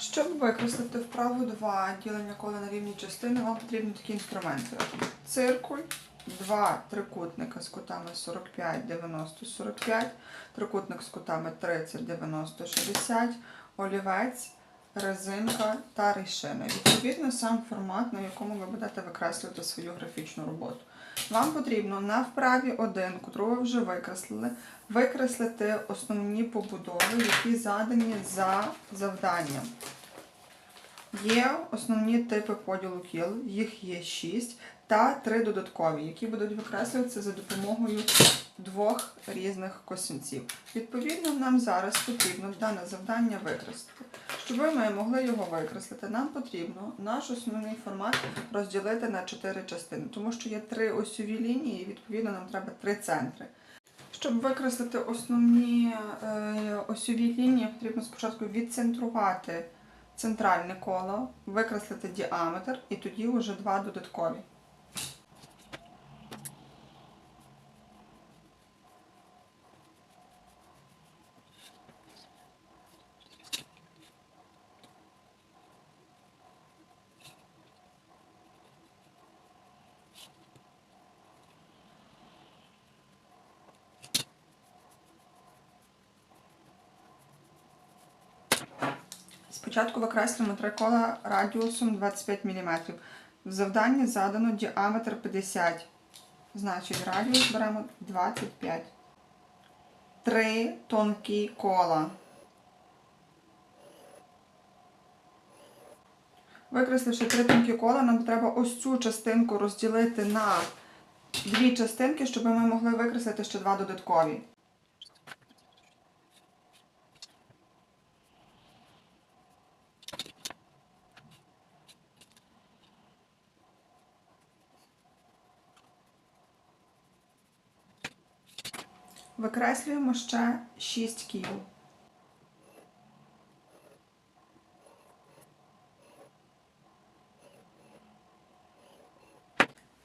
Щоб використати вправу 2 ділення кола на рівні частини, вам потрібні такі інструменти. Циркуль, два трикутника з кутами 45, 90, 45, трикутник з кутами 30, 90, 60, олівець, резинка та рішина. Відповідно, сам формат, на якому ви будете викреслювати свою графічну роботу. Вам потрібно на вправі 1, котру ви вже викреслили, викреслити основні побудови, які задані за завданням. Є основні типи поділу кіл, їх є 6, та три додаткові, які будуть викреслюватися за допомогою двох різних косинців. Відповідно, нам зараз потрібно дане завдання викреслити. Щоб ми могли його викреслити, нам потрібно наш основний формат розділити на 4 частини, тому що є три осьові лінії, і відповідно нам треба три центри. Щоб викреслити основні е, осьові лінії, потрібно спочатку відцентрувати центральне коло, викреслити діаметр і тоді вже два додаткові. Спочатку викреслюємо три кола радіусом 25 мм. В завданні задано діаметр 50. Значить, радіус беремо 25. Три тонкі кола. Викресливши три тонкі кола, нам треба ось цю частинку розділити на дві частинки, щоб ми могли викреслити ще два додаткові. Викреслюємо ще 6 кіл.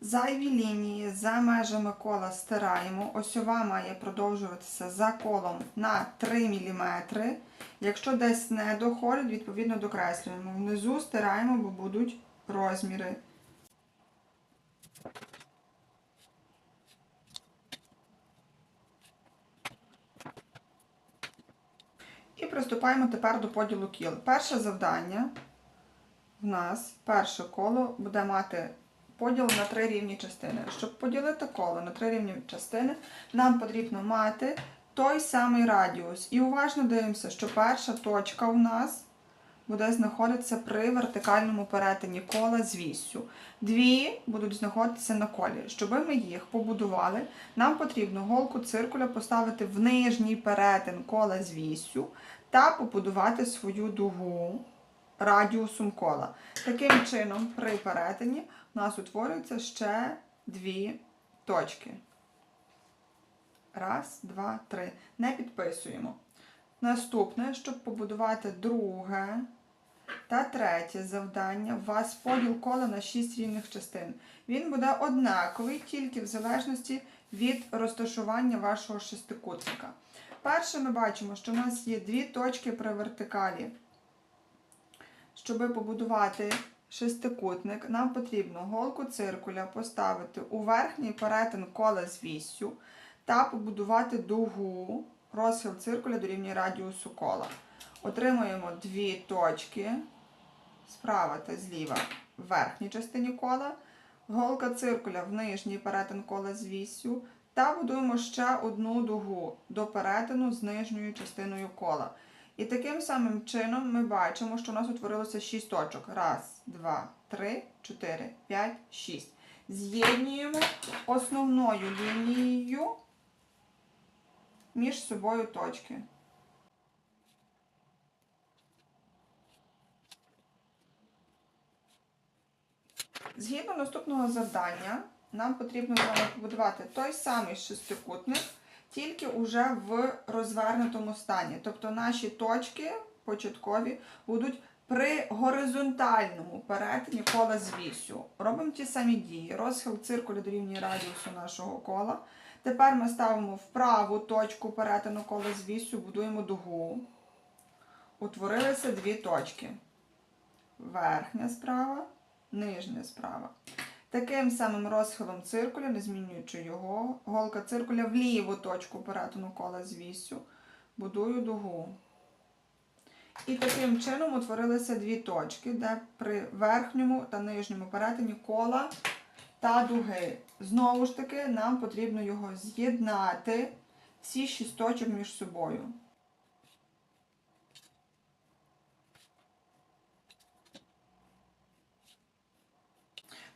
Зайві лінії за межами кола стираємо. Осьова має продовжуватися за колом на 3 мм. Якщо десь не доходить, відповідно докреслюємо. Внизу стираємо, бо будуть розміри. І приступаємо тепер до поділу кіл. Перше завдання в нас перше коло буде мати поділ на три рівні частини. Щоб поділити коло на три рівні частини, нам потрібно мати той самий радіус. І уважно дивимося, що перша точка у нас буде знаходитися при вертикальному перетині кола з віссю. Дві будуть знаходитися на колі. Щоб ми їх побудували, нам потрібно голку циркуля поставити в нижній перетин кола з віссю та побудувати свою дугу радіусом кола. Таким чином, при перетині у нас утворюються ще дві точки. Раз, два, три. Не підписуємо. Наступне, щоб побудувати друге та третє завдання, у вас поділ кола на 6 рівних частин. Він буде однаковий тільки в залежності від розташування вашого шестикутника. Перше ми бачимо, що у нас є дві точки при вертикалі. Щоб побудувати шестикутник, нам потрібно голку циркуля поставити у верхній перетин кола з віссю та побудувати дугу, розхил циркуля дорівнює радіусу кола. Отримуємо дві точки справа та зліва в верхній частині кола, голка циркуля в нижній перетин кола з віссю та будуємо ще одну дугу до перетину з нижньою частиною кола. І таким самим чином ми бачимо, що у нас утворилося 6 точок. Раз, два, три, чотири, п'ять, шість. З'єднуємо основною лінією між собою точки. Згідно наступного завдання, нам потрібно з вами побудувати той самий шестикутник, тільки уже в розвернутому стані. Тобто наші точки початкові будуть при горизонтальному перетині кола з вісю. Робимо ті самі дії. Розхил циркулю дорівнює радіусу нашого кола. Тепер ми ставимо в праву точку перетину кола з вісю, будуємо дугу. утворилися дві точки. Верхня справа, нижня справа. Таким самим розхилом циркуля, не змінюючи його, голка циркуля в ліву точку перетину кола з вісю, будую дугу. І таким чином утворилися дві точки, де при верхньому та нижньому перетині кола та дуги. Знову ж таки, нам потрібно його з'єднати, всі шість точок між собою.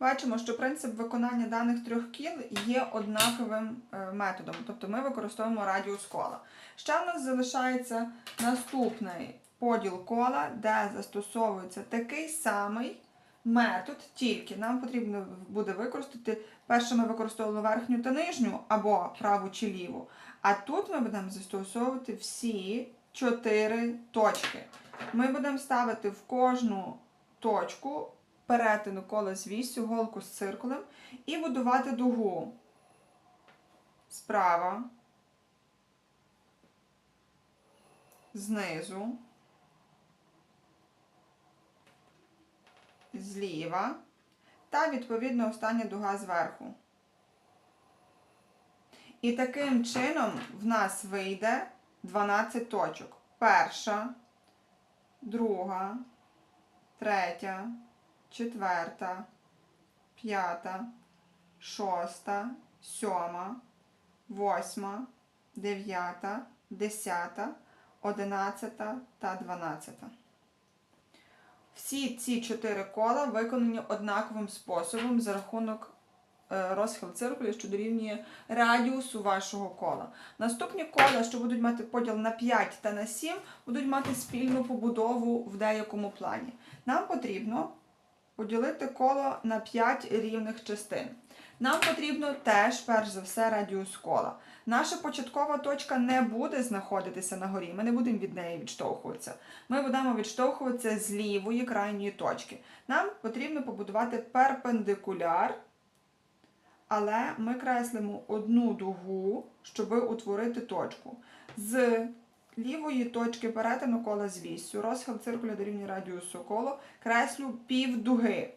Бачимо, що принцип виконання даних трьох кіл є однаковим е, методом, тобто ми використовуємо радіус кола. Ще в нас залишається наступний поділ кола, де застосовується такий самий метод, тільки нам потрібно буде використати, перше ми використовували верхню та нижню, або праву чи ліву, а тут ми будемо застосовувати всі чотири точки. Ми будемо ставити в кожну точку перетину кола з вісю, голку з циркулем і будувати дугу справа, знизу, зліва та відповідно остання дуга зверху. І таким чином в нас вийде 12 точок. Перша, друга, третя, четверта, п'ята, шоста, сьома, восьма, дев'ята, десята, одинадцята та дванадцята. Всі ці чотири кола виконані однаковим способом за рахунок е, розхил циркулю, що дорівнює радіусу вашого кола. Наступні кола, що будуть мати поділ на 5 та на 7, будуть мати спільну побудову в деякому плані. Нам потрібно поділити коло на 5 рівних частин. Нам потрібно теж, перш за все, радіус кола. Наша початкова точка не буде знаходитися на горі, ми не будемо від неї відштовхуватися. Ми будемо відштовхуватися з лівої крайньої точки. Нам потрібно побудувати перпендикуляр, але ми креслимо одну дугу, щоб утворити точку. З лівої точки перетину кола з вісю, розхил циркуля дорівнює радіусу коло, креслю півдуги.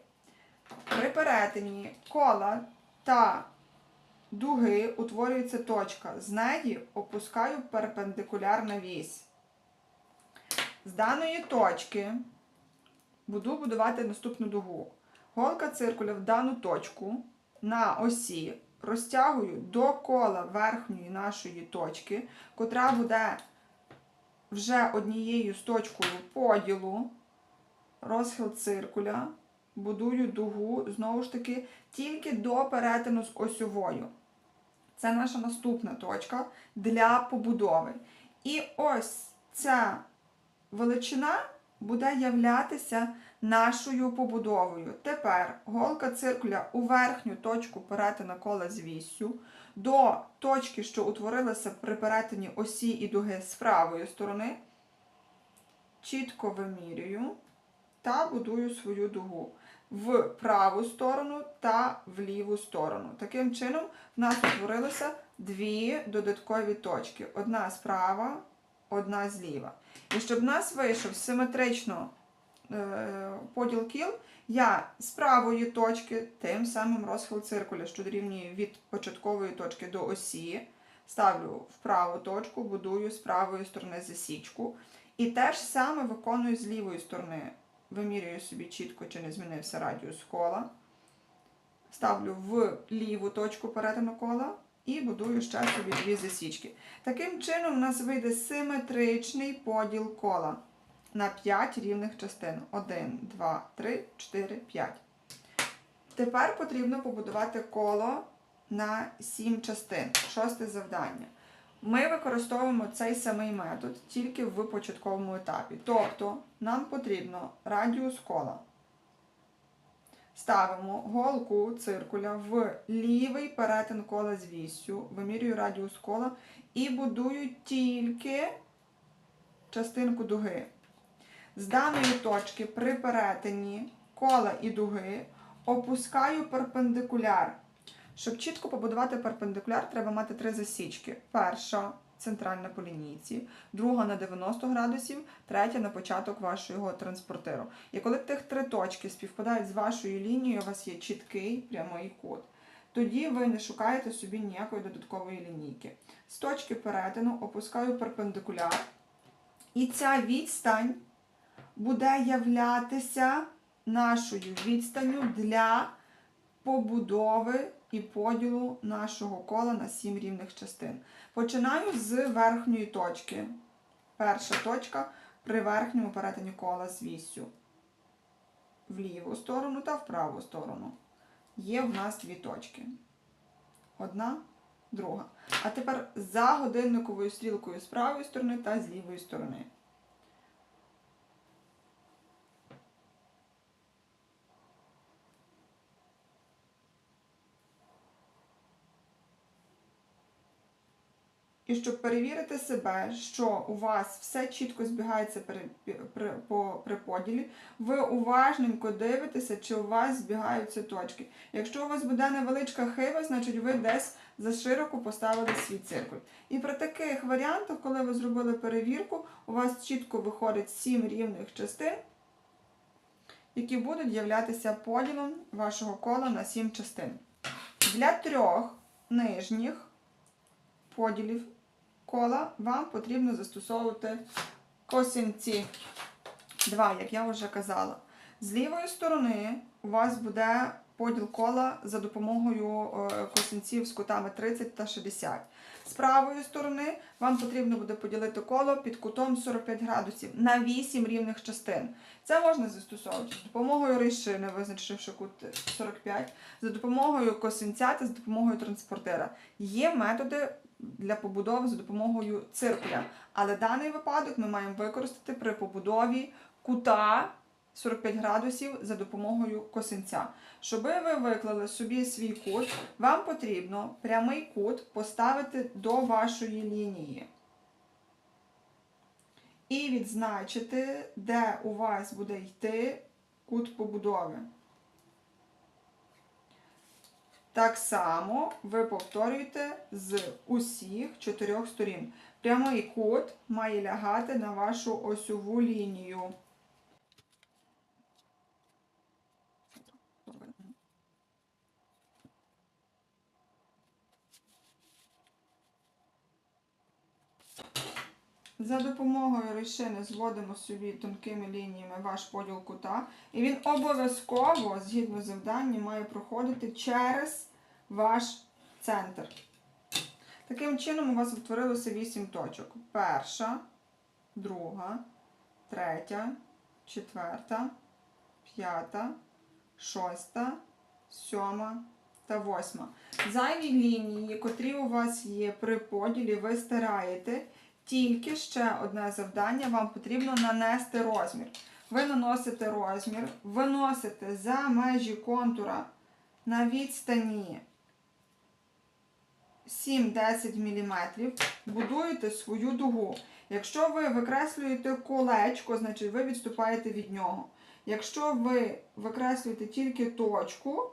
При перетині кола та дуги утворюється точка. З неї опускаю перпендикулярна вісь. З даної точки буду будувати наступну дугу. Голка циркуля в дану точку на осі розтягую до кола верхньої нашої точки, котра буде вже однією з точкою поділу, розхил циркуля, будую дугу, знову ж таки, тільки до перетину з осьовою. Це наша наступна точка для побудови. І ось ця величина буде являтися нашою побудовою. Тепер голка циркуля у верхню точку перетину кола з віссю, до точки, що утворилася при перетині осі і дуги з правої сторони, чітко вимірюю та будую свою дугу в праву сторону та в ліву сторону. Таким чином, в нас утворилося дві додаткові точки: одна справа, одна зліва. І щоб в нас вийшов симетрично поділ кіл, я з правої точки тим самим розхил циркуля, що дорівнює від початкової точки до осі, ставлю в праву точку, будую з правої сторони засічку. І те ж саме виконую з лівої сторони. Вимірюю собі чітко, чи не змінився радіус кола. Ставлю в ліву точку перетину кола і будую ще собі дві засічки. Таким чином, у нас вийде симетричний поділ кола на 5 рівних частин. 1, 2, 3, 4, 5. Тепер потрібно побудувати коло на 7 частин. Шосте завдання. Ми використовуємо цей самий метод тільки в початковому етапі. Тобто нам потрібно радіус кола. Ставимо голку циркуля в лівий перетин кола з віссю, вимірюю радіус кола і будую тільки частинку дуги. З даної точки при перетині кола і дуги опускаю перпендикуляр. Щоб чітко побудувати перпендикуляр, треба мати три засічки. Перша центральна по лінійці, друга на 90 градусів, третя на початок вашого транспортиру. І коли тих три точки співпадають з вашою лінією, у вас є чіткий прямий кут. Тоді ви не шукаєте собі ніякої додаткової лінійки. З точки перетину опускаю перпендикуляр, і ця відстань буде являтися нашою відстанню для побудови і поділу нашого кола на сім рівних частин. Починаю з верхньої точки. Перша точка при верхньому перетині кола з вісю. В ліву сторону та в праву сторону. Є в нас дві точки. Одна, друга. А тепер за годинниковою стрілкою з правої сторони та з лівої сторони. І щоб перевірити себе, що у вас все чітко збігається при, при, по, при поділі, ви уважненько дивитеся, чи у вас збігаються точки. Якщо у вас буде невеличка хиба, значить ви десь зашироко поставили свій циркуль. І при таких варіантах, коли ви зробили перевірку, у вас чітко виходить 7 рівних частин, які будуть являтися поділом вашого кола на 7 частин. Для трьох нижніх поділів кола вам потрібно застосовувати косинці 2, як я вже казала. З лівої сторони у вас буде поділ кола за допомогою е, косинців з кутами 30 та 60. З правої сторони вам потрібно буде поділити коло під кутом 45 градусів на 8 рівних частин. Це можна застосовувати з допомогою рейшини, визначивши кут 45, за допомогою косинця та за допомогою транспортера. Є методи для побудови за допомогою циркуля, але даний випадок ми маємо використати при побудові кута 45 градусів за допомогою косинця. Щоби ви виклали собі свій кут, вам потрібно прямий кут поставити до вашої лінії. І відзначити, де у вас буде йти кут побудови. Так само ви повторюєте з усіх чотирьох сторін. Прямий кут має лягати на вашу осьову лінію. За допомогою рішини зводимо собі тонкими лініями ваш поділ кута, і він обов'язково, згідно з завданням, має проходити через ваш центр. Таким чином, у вас утворилося 8 точок. Перша, друга, третя, четверта, п'ята, шоста, сьома та восьма. Зайві лінії, котрі у вас є при поділі, ви стираєте. Тільки ще одне завдання, вам потрібно нанести розмір. Ви наносите розмір, виносите за межі контура на відстані 7-10 мм, будуєте свою дугу. Якщо ви викреслюєте колечко, значить ви відступаєте від нього. Якщо ви викреслюєте тільки точку,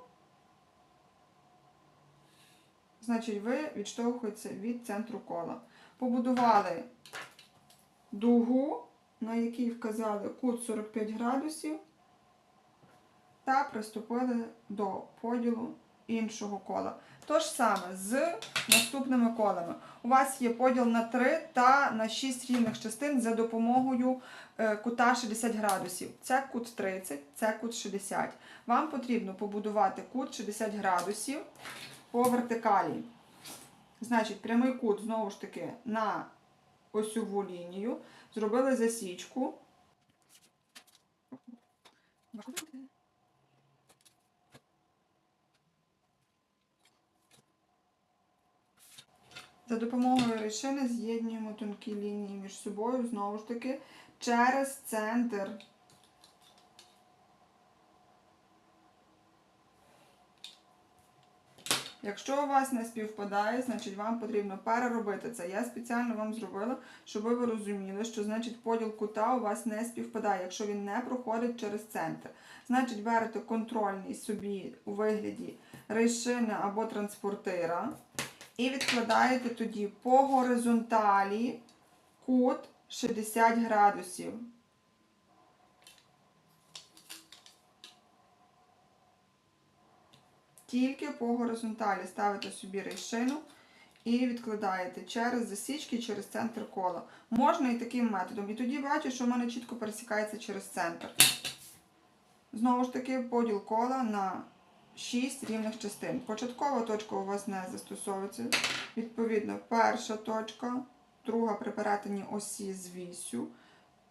значить ви відштовхуєтеся від центру кола. Побудували дугу, на якій вказали кут 45 градусів, та приступили до поділу іншого кола. То ж саме з наступними колами. У вас є поділ на 3 та на 6 рівних частин за допомогою е, кута 60 градусів. Це кут 30, це кут 60. Вам потрібно побудувати кут 60 градусів по вертикалі. Значить, прямий кут, знову ж таки, на осьову лінію. Зробили засічку. За допомогою рішини з'єднуємо тонкі лінії між собою, знову ж таки, через центр. Якщо у вас не співпадає, значить вам потрібно переробити це. Я спеціально вам зробила, щоб ви розуміли, що значить поділ кута у вас не співпадає, якщо він не проходить через центр. Значить, берете контрольний собі у вигляді рейшини або транспортира І відкладаєте тоді по горизонталі кут 60 градусів. Тільки по горизонталі ставите собі рейшину і відкладаєте через засічки, через центр кола. Можна і таким методом. І тоді бачу, що в мене чітко пересікається через центр. Знову ж таки, поділ кола на 6 рівних частин. Початкова точка у вас не застосовується. Відповідно, перша точка, друга при перетині осі з вісю,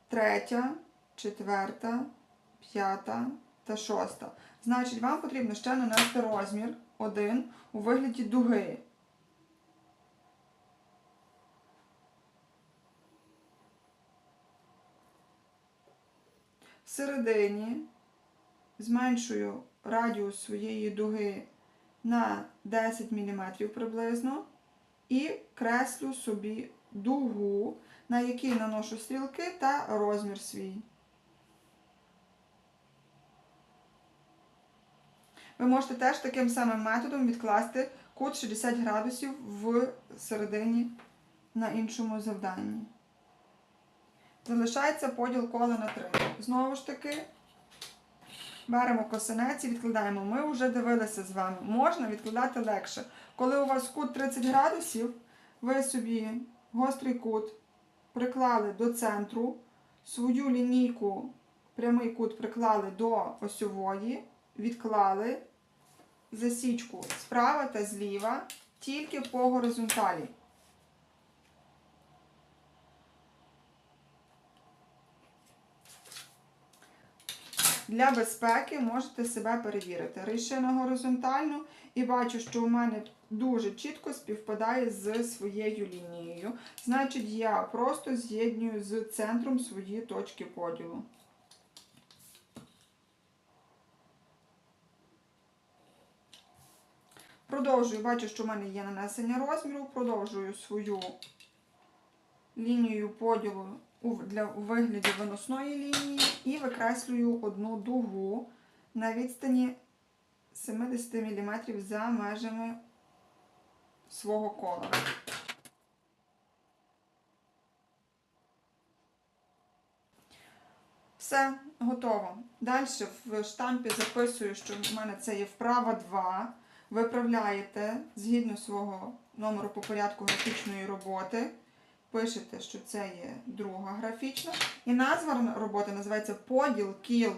третя, четверта, п'ята та шоста. Значить, вам потрібно ще нанести розмір 1 у вигляді дуги. Всередині зменшую радіус своєї дуги на 10 мм приблизно і креслю собі дугу, на якій наношу стрілки та розмір свій. Ви можете теж таким самим методом відкласти кут 60 градусів в середині на іншому завданні. Залишається поділ кола на 3. Знову ж таки, беремо косинець і відкладаємо. Ми вже дивилися з вами. Можна відкладати легше. Коли у вас кут 30 градусів, ви собі гострий кут приклали до центру, свою лінійку, прямий кут приклали до осьової, відклали засічку справа та зліва, тільки по горизонталі. Для безпеки можете себе перевірити. Рішено горизонтально і бачу, що у мене дуже чітко співпадає з своєю лінією. Значить, я просто з'єднюю з центром свої точки поділу. Продовжую, бачу, що в мене є нанесення розміру, продовжую свою лінію поділу для, у вигляді виносної лінії і викреслюю одну дугу на відстані 70 мм за межами свого кола. Все, готово. Далі в штампі записую, що в мене це є вправа 2. Виправляєте згідно свого номеру по порядку графічної роботи. Пишете, що це є друга графічна. І назва роботи називається поділ кіл.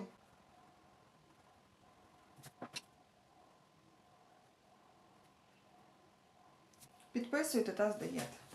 Підписуєте та здаєте.